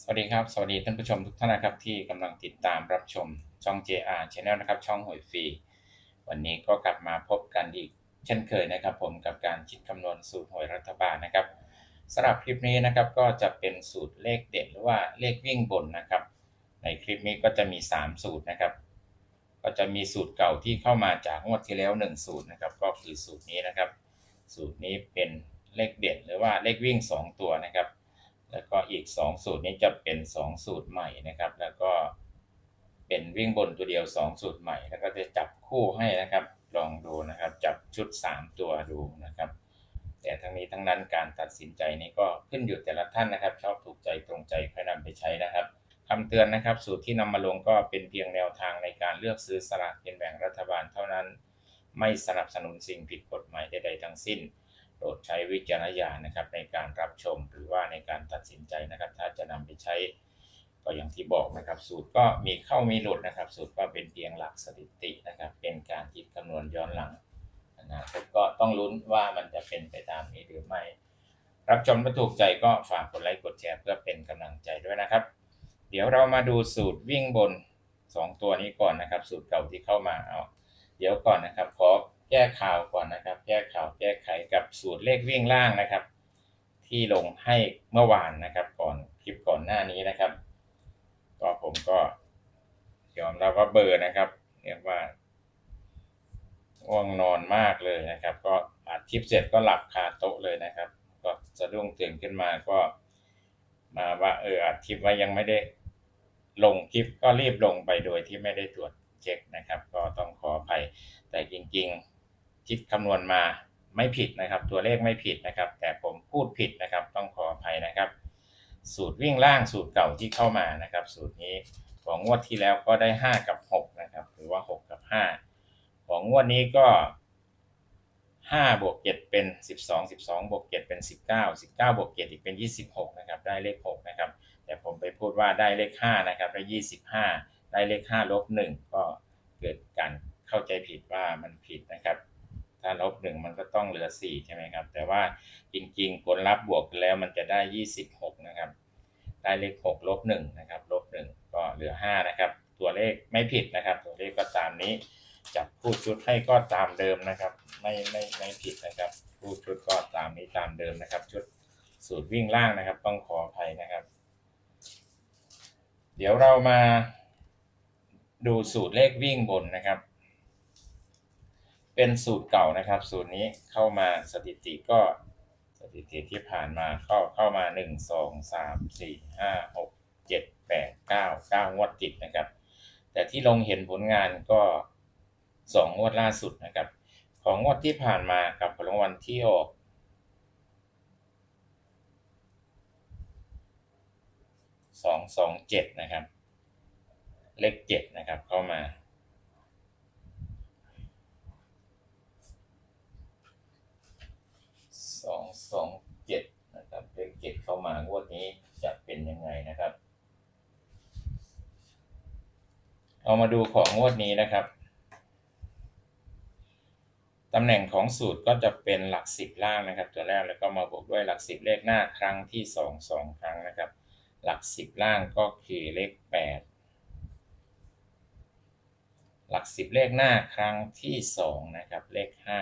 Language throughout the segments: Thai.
สวัสดีครับ สวัสดีท่านผู้ชมทุกท่านนะครับที่กำลังติดตามรับชมช่อง JR Channel นะครับ ช่องหวยฟรีวันนี้ก็กลับมาพบกันอีก เช่นเคยนะครับ ผมกับการคิดคำนวณสูตรหวยรัฐบาลนะครับสำหรับคลิปนี้นะครับก็จะเป็นสูตรเลขเด็ดหรือว่าเลขวิ่งบนนะครับ ในคลิปนี้ก็จะมี 3 สูตรนะครับ ก็จะมีสูตรเก่าที่เข้ามาจากงวดที่แล้ว 1 สูตรนะครับ ก็คือสูตรนี้นะครับ สูตรนี้เป็นเลขเด็ดหรือว่าเลขวิ่ง 2 ตัวนะครับ แล้วก็อีก 2 สูตรนี้จะเป็น 2 สูตรใหม่นะครับ แล้วก็เป็นวิ่งบนตัวเดียว 2 สูตรใหม่ แล้วก็จะจับคู่ให้นะครับ ลองดูนะครับ จับชุด 3 ตัวดูนะครับ แต่ทั้งนี้ทั้งนั้นการตัดสินใจนี้ก็ขึ้นอยู่แต่ละท่านนะครับ ชอบถูกใจตรงใจค่อยนำไปใช้นะครับคำเตือนนะครับ สูตรที่นำมาลงก็เป็นเพียงแนวทางในการเลือกซื้อสลากกินแบ่งรัฐบาลเท่านั้น ไม่สนับสนุนสิ่งผิดกฎหมายใดๆทั้งสิ้น โปรดใช้วิจารณญาณนะครับในการรับชมหรือว่าในการตัดสินใจนะครับ ถ้าจะนำไปใช้ก็อย่างที่บอกนะครับ สูตรก็มีเข้ามีหลุดนะครับ สูตรก็เป็นเพียงหลักสถิตินะครับ เป็นการคิดคำนวณย้อนหลังนะครับก็ต้องลุ้นว่ามันจะเป็นไปตามนี้หรือไม่ รับชมถ้าถูกใจก็ฝากกดไลค์กดแชร์เพื่อเป็นกำลังใจด้วยนะครับ เดี๋ยวเรามาดูสูตรวิ่งบน 2 ตัวนี้ก่อนนะครับ สูตรเก่าที่เข้ามาเอา เดี๋ยวก่อนนะครับขอ แก้ข่าวก่อนนะครับ แก้ข่าวแก้ไขกับสูตรเลขวิ่งล่างนะครับ ที่ลงให้เมื่อวานนะครับ ก่อนคลิปก่อนหน้านี้นะครับ ก็ผมก็ยอมรับว่าเบอร์นะครับเรียกว่าง่วงนอนมากเลยนะครับ ก็อัดคลิปเสร็จก็หลับคาโต๊ะเลยนะครับ ก็สะดุ้งตื่นขึ้นมาก็ มาว่าเอออัดคลิปไว้ยังไม่ได้ลงคลิปก็รีบลงไปโดยที่ไม่ได้ตรวจเช็คนะครับ ก็ต้องขออภัยแต่จริง ๆ คิดคำนวณมาไม่ผิดนะครับ ตัวเลขไม่ผิดนะครับ แต่ผมพูดผิดนะครับ ต้องขออภัยนะครับ สูตรวิ่งล่างสูตรเก่าที่เข้ามานะครับ สูตรนี้ของงวดที่แล้วก็ได้ 5 กับ 6 นะครับหรือว่า 6 กับ 5 ของงวดนี้ก็5บวก7เป็น 12 12บวก7เป็น 19 19บวก7อีกเป็น 26 นะครับ ได้เลข 6 นะครับ แต่ผมไปพูดว่าได้เลข 5 นะครับ ได้ 25 ได้เลข 5 ลบ 1 ก็เกิดการเข้าใจผิดว่ามันผิดนะครับ ถ้าลบ1มันก็ต้องเหลือ4ใช่ไหมครับ แต่ว่าจริงๆ ผลลัพธ์บวกแล้วมันจะได้26นะครับ ได้เลข6ลบ1นะครับ ลบ1ก็เหลือ5นะครับ ตัวเลขไม่ผิดนะครับ ตัวเลขก็ตามนี้ จับคู่ชุดให้ก็ตามเดิมนะครับ ไม่ไม่ไม่ผิดนะครับ คู่ชุดก็ตามนี้ตามเดิมนะครับ ชุดสูตรวิ่งล่างนะครับ ต้องขออภัยนะครับ เดี๋ยวเรามาดูสูตรเลขวิ่งบนนะครับ เป็นสูตรเก่านะครับ สูตรนี้เข้ามาสถิติก็สถิติที่ผ่านมาเข้าเข้ามาหนึ่งสองสามสี่ห้าหกเจ็ดแปดเก้าเก้างวดติดนะครับ แต่ที่ลงเห็นผลงานก็สองงวดล่าสุดนะครับ ของงวดที่ผ่านมากับผลรางวัลที่ออกสองสองเจ็ดนะครับ เลขเจ็ดนะครับเข้ามา สองสองเจ็ดนะครับเลขเจ็ดเข้ามาง วดนี้จะเป็นยังไงนะครับ เอามาดูของงวดนี้นะครับตำแหน่งของสูตรก็จะเป็นหลักสิบล่างนะครับ ตัวแรกแล้วก็มาบวกด้วยหลักสิบเลขหน้าครั้งที่สองสองครั้งนะครับ หลักสิบล่างก็คือเลขแปดหลักสิบเลขหน้าครั้งที่สองนะครับเลขห้า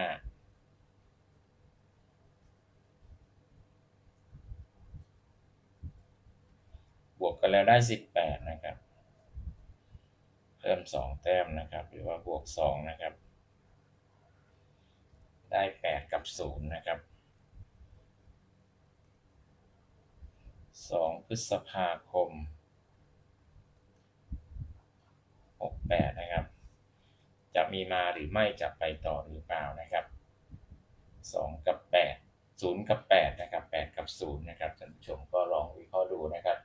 บวกกันแล้วได้สิบแปดนะครับ เพิ่มสองแต้มนะครับ หรือว่าบวกสองนะครับ ได้แปดกับศูนย์นะครับสองพฤษภาคมหกแปดนะครับ จะมีมาหรือไม่จะไปต่อหรือเปล่านะครับสองกับแปดศูนย์กับแปดนะครับแปดกับศูนย์นะครับท่านผู้ชมก็ลองวิเคราะห์ดูนะครับ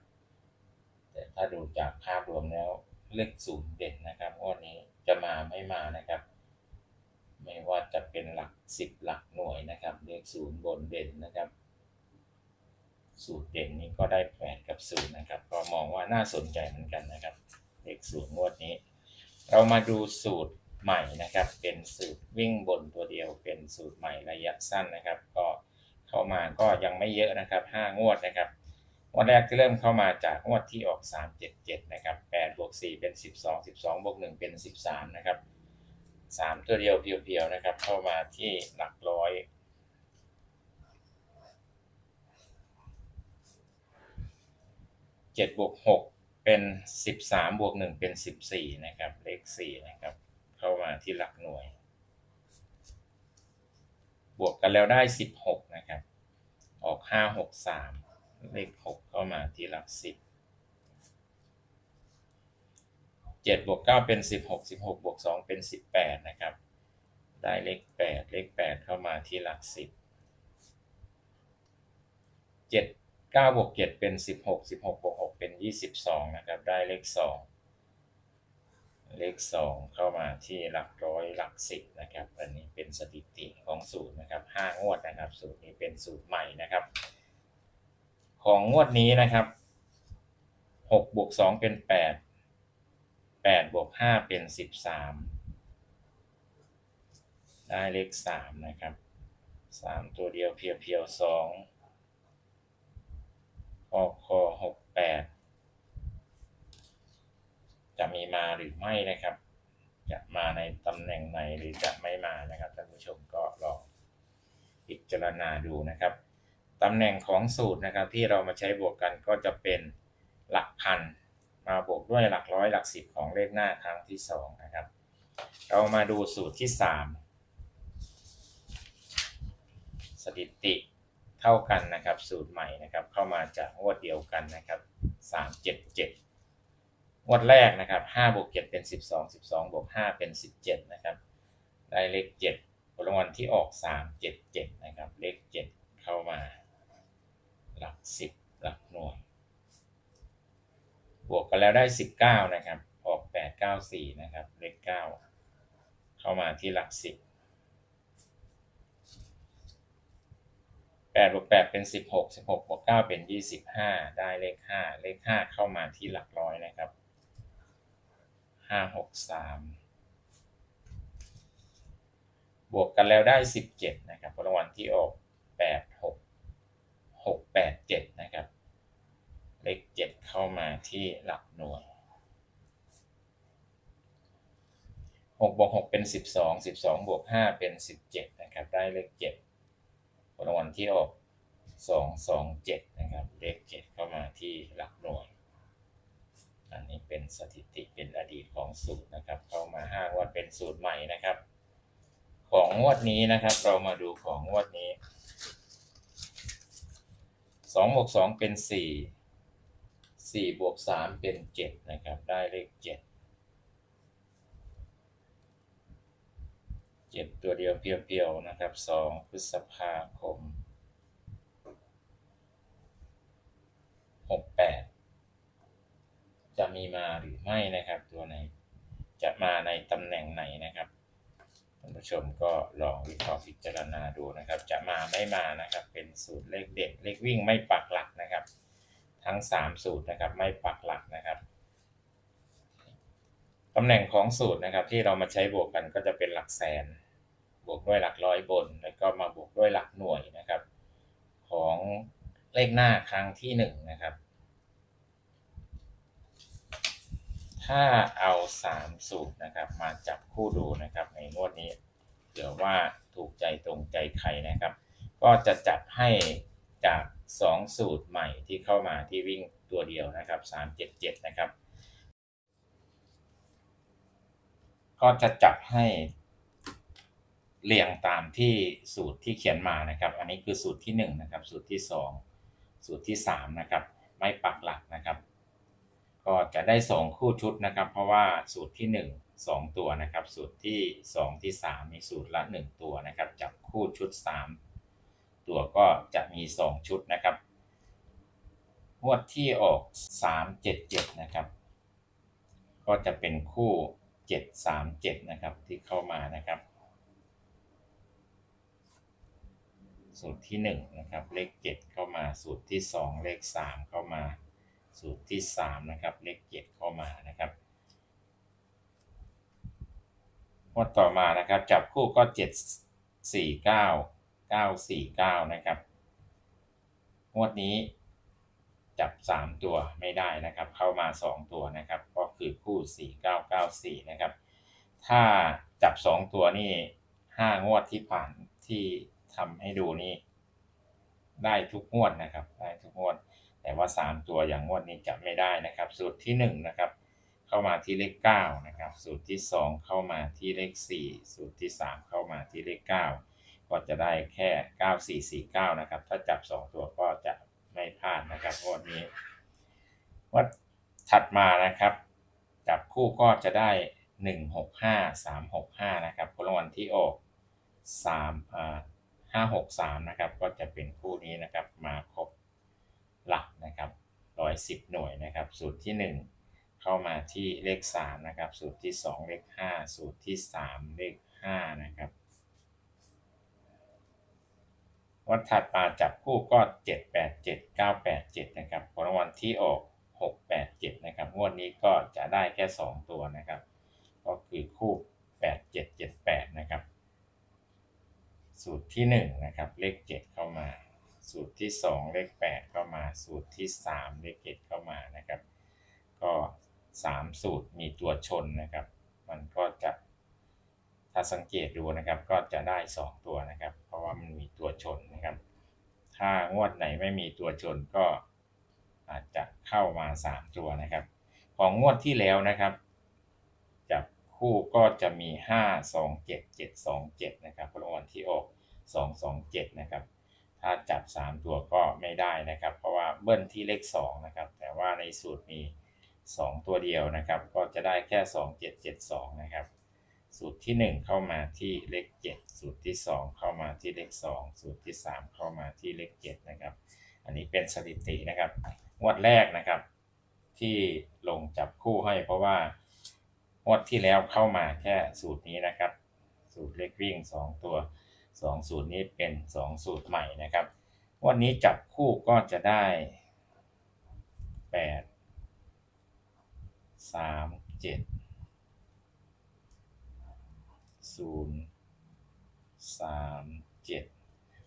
แต่ถ้าดูจากภาพรวมแล้วเลขศูนย์เด่นนะครับงวดนี้จะมาไม่มานะครับ ไม่ว่าจะเป็นหลักสิบหลักหน่วยนะครับ เลขศูนย์บนเด่นนะครับ สูตรเด่นนี้ก็ได้แปดกับศูนย์นะครับ ก็มองว่าน่าสนใจเหมือนกันนะครับ เลขศูนย์งวดนี้ เรามาดูสูตรใหม่นะครับ เป็นสูตรวิ่งบนตัวเดียว เป็นสูตรใหม่ระยะสั้นนะครับ ก็เข้ามาก็ยังไม่เยอะนะครับห้างวดนะครับ วดแรกที่เริ่มเข้ามาจากงวดที่ออก 377 นะครับ8บวก4เป็น 12 12บวก1เป็น 13 นะครับ 3 ตัวเดียวเพียวๆนะครับ เข้ามาที่หลักร้อย7บวก6เป็น13บสามบวก1เป็น14นะครับ เลข4นะครับ เข้ามาที่หลักหน่วย บวกกันแล้วได้16นะครับ ออก5 6 3 เลข6เข้ามาที่หลัก10 7บวก9เป็น16 16บหกบวก2เป็น18นะครับ ได้เลข8เลข8เข้ามาที่หลัก10 7 9บวก7เป็น16 16บหกบวก6เป็น22นะครับ ได้เลข2เลข 2 เข้ามาที่หลักร้อยหลัก10นะครับ อันนี้เป็นสถิติของสูตรนะครับ5งวดนะครับ สูตรนี้เป็นสูตรใหม่นะครับ ของงวดนี้นะครับ6บวก2เป็น8 8บวก5เป็น13ได้เลข3นะครับ3ตัวเดียวเพียวๆ2ออกคอ68จะมีมาหรือไม่นะครับ จะมาในตำแหน่งไหนหรือจะไม่มานะครับท่านผู้ชมก็ลองพิจารณาดูนะครับ ตำแหน่งของสูตรนะครับที่เรามาใช้บวกกันก็จะเป็นหลักพัน มาบวกด้วยหลักร้อยหลักสิบของเลขหน้าครั้งที่สองนะครับ เรามาดูสูตรที่สามสถิติเท่ากันนะครับ สูตรใหม่นะครับ เข้ามาจากงวดเดียวกันนะครับสามเจ็ดเจ็ดงวดแรกนะครับห้าบวกเจ็ดเป็นสิบสองสิบสองบวกห้าเป็นสิบเจ็ดนะครับ ได้เลขเจ็ดผลรางวัลที่ออกสามเจ็ดเจ็ดนะครับ เลขเจ็ดเข้ามา หลักสิบหลักหน่วย บวกกันแล้วได้สิบเก้านะครับ ออกแปดเก้าสี่นะครับ เลขเก้าเข้ามาที่หลักสิบแปดบวกแปดเป็นสิบหกสิบหกบวกเก้าเป็นยี่สิบห้าได้เลขห้าเลขห้าเข้ามาที่หลักร้อยนะครับห้าหกสามบวกกันแล้วได้สิบเจ็ดนะครับผลรางวัลที่ออกแปดหกแปดเจ็ดนะครับ เลขเจ็ดเข้ามาที่หลักหน่วยหกบวกหกเป็นสิบสองสิบสองบวกห้าเป็นสิบเจ็ดนะครับ ได้เลขเจ็ดผลรางวัลที่ออกสองสองเจ็ดนะครับ เลขเจ็ดเข้ามาที่หลักหน่วย อันนี้เป็นสถิติเป็นอดีตของสูตรนะครับ เข้ามาห้างวดเป็นสูตรใหม่นะครับ ของงวดนี้นะครับ เรามาดูของงวดนี้ สองบวกสองเป็นสี่สี่บวกสามเป็นเจ็ดนะครับ ได้เลขเจ็ดเจ็ดตัวเดียวเพียวๆ นะครับสองพฤษภาคมหกแปดจะมีมาหรือไม่นะครับ ตัวไหน จะมาในตำแหน่งไหนนะครับานผู้ชมก็ลองวิเคราะห์พิจารณาดูนะครับ จะมาไม่มานะครับ เป็นสูตรเลขเด็ดเลขวิ่งไม่ปักหลักนะครับ ทั้ง 3 สูตรนะครับไม่ปักหลักนะครับตำแหน่งของสูตรนะครับ ที่เรามาใช้บวกกันก็จะเป็นหลักแสน บวกด้วยหลักร้อยบน แล้วก็มาบวกด้วยหลักหน่วยนะครับ ของเลขหน้าครั้งที่1นะครับ ถ้าเอา3สูตรนะครับมาจับคู่ดูนะครับ ในงวดนี้เผื่อว่าถูกใจตรงใจใครนะครับ ก็จะจับให้จาก2สูตรใหม่ที่เข้ามาที่วิ่งตัวเดียวนะครับ377นะครับก็จะจับให้เรียงตามที่สูตรที่เขียนมานะครับ อันนี้คือสูตรที่1นะครับ สูตรที่ 2 สูตรที่3นะครับ ไม่ปักหลักนะครับ ก็ จะได้ 2 คู่ชุดนะครับ เพราะว่าสูตรที่ 1 2 ตัวนะครับ สูตรที่ 2 ที่ 3 มีสูตรละ 1 ตัวนะครับจับคู่ชุด 3 ตัวก็จะมี 2 ชุดนะครับงวดที่ออก 3 7 7 นะครับ ก็จะเป็นคู่ 7 3 7 นะครับที่เข้ามานะครับ สูตรที่ 1 นะครับ เลข 7 เข้ามาสูตรที่ 2 เลข 3 เข้ามา สูตรที่ 3 นะครับ เลข7เข้ามานะครับงวดต่อมานะครับ จับคู่ก็ 7 4 9 9 4 9 นะครับงวดนี้จับ 3 ตัวไม่ได้นะครับ เข้ามา 2 ตัวนะครับ ก็คือคู่ 4994 นะครับ ถ้าจับ 2 ตัวนี่ 5 งวดที่ผ่านที่ทำให้ดูนี่ ได้ทุกงวดนะครับ ได้ทุกงวด แต่ว่า 3 ตัวอย่างงวดนี้จับไม่ได้นะครับ สูตรที่1นะครับเข้ามาที่เลข9นะครับ สูตรที่ 2 เข้ามาที่เลข 4 สูตรที่ 3 เข้ามาที่เลข 9 ก็จะได้แค่ 9449 นะครับ ถ้าจับ 2 ตัวก็จะไม่พลาดนะครับงวดนี้วัดถัดมานะครับ จับคู่ก็จะได้ 165 365 นะครับผลรางวัลที่ออก3อ่า563 นะครับ ก็จะเป็นคู่นี้นะครับมาครบ หลักนะครับ110 หน่วยนะครับสูตรที่ 1 เข้ามาที่เลข3นะครับสูตรที่ 2 เลข 5 สูตรที่ 3 เลข5นะครับวันถัดมาจับคู่ก็ 7 8 7 9 8 7นะครับผลรางวัลที่ออก 6 8 7นะครับงวดนี้ก็จะได้แค่ 2 ตัวนะครับ ก็คือคู่ 8 7 7 8นะครับสูตรที่1นะครับเลข 7 เข้ามา สูตรที่ 2 เลข 8 เข้ามา สูตรที่ 3 เลข7เข้ามานะครับ ก็ 3 สูตรมีตัวชนนะครับ มันก็จะถ้าสังเกตดูนะครับ ก็จะได้ 2 ตัวนะครับ เพราะว่ามันมีตัวชนนะครับ ถ้างวดไหนไม่มีตัวชนก็อาจจะเข้ามา 3 ตัวนะครับ ของงวดที่แล้วนะครับ จับคู่ก็จะมี 5 2 7 7 2 7 นะครับรางวัลที่ออก 2 2 7 นะครับ ถ้าจับ 3 ตัวก็ไม่ได้นะครับ เพราะว่าเบิ้ลที่เลข2นะครับแต่ว่าในสูตรมี 2 ตัวเดียวนะครับ ก็จะได้แค่ 2 7 7 2 นะครับ สูตรที่ 1 เข้ามาที่เลข 7 สูตรที่ 2 เข้ามาที่เลข 2 สูตรที่ 3 เข้ามาที่เลข7นะครับอันนี้เป็นสถิตินะครับงวดแรกนะครับ ที่ลงจับคู่ให้ เพราะว่างวดที่แล้วเข้ามาแค่สูตรนี้นะครับ สูตรเลขวิ่ง 2 ตัว 2 สูตรนี้เป็น 2 สูตรใหม่นะครับ วันนี้จับคู่ก็จะได้ 8 3 7ศูนย์สามเจ็ด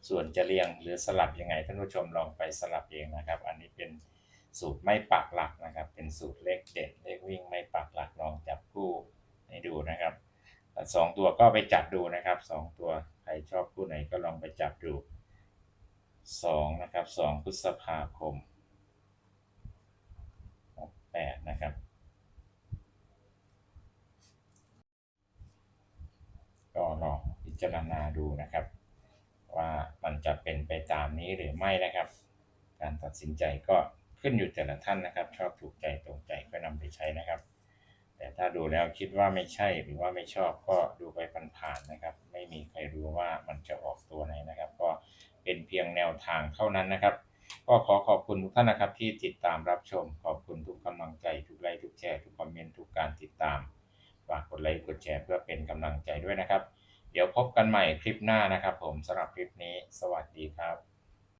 ส่วนจะเรียงหรือสลับยังไงท่านผู้ชมลองไปสลับเองนะครับ อันนี้เป็นสูตรไม่ปักหลักนะครับ เป็นสูตรเลขเด็ดเลขวิ่งไม่ปักหลักลองจับคู่ให้ดูนะครับสองตัวก็ไปจับดูนะครับสองตัว รชอบคู่ไหนก็ลองไปจับดูสองนะครับสองพฤษภาคมหกแปดนะครับ ก็ลองพิจารณาดูนะครับ ว่ามันจะเป็นไปตามนี้หรือไม่นะครับ การตัดสินใจก็ขึ้นอยู่แต่ละท่านนะครับ ชอบถูกใจตรงใจก็นำไปใช้นะครับ แต่ถ้าดูแล้วคิดว่าไม่ใช่หรือว่าไม่ชอบก็ดูไปผ่านๆนะครับ ไม่มีใครรู้ว่ามันจะออกตัวไหนนะครับ ก็เป็นเพียงแนวทางเท่านั้นนะครับ ก็ขอขอบคุณทุกท่านนะครับ ที่ติดตามรับชม ขอบคุณทุกกำลังใจทุกไลค์ทุกแชร์ทุกคอมเมนต์ทุกการติดตามฝากกดไลค์กดแชร์เพื่อเป็นกำลังใจด้วยนะครับ เดี๋ยวพบกันใหม่คลิปหน้านะครับ ผมสำหรับคลิปนี้ สวัสดีครับ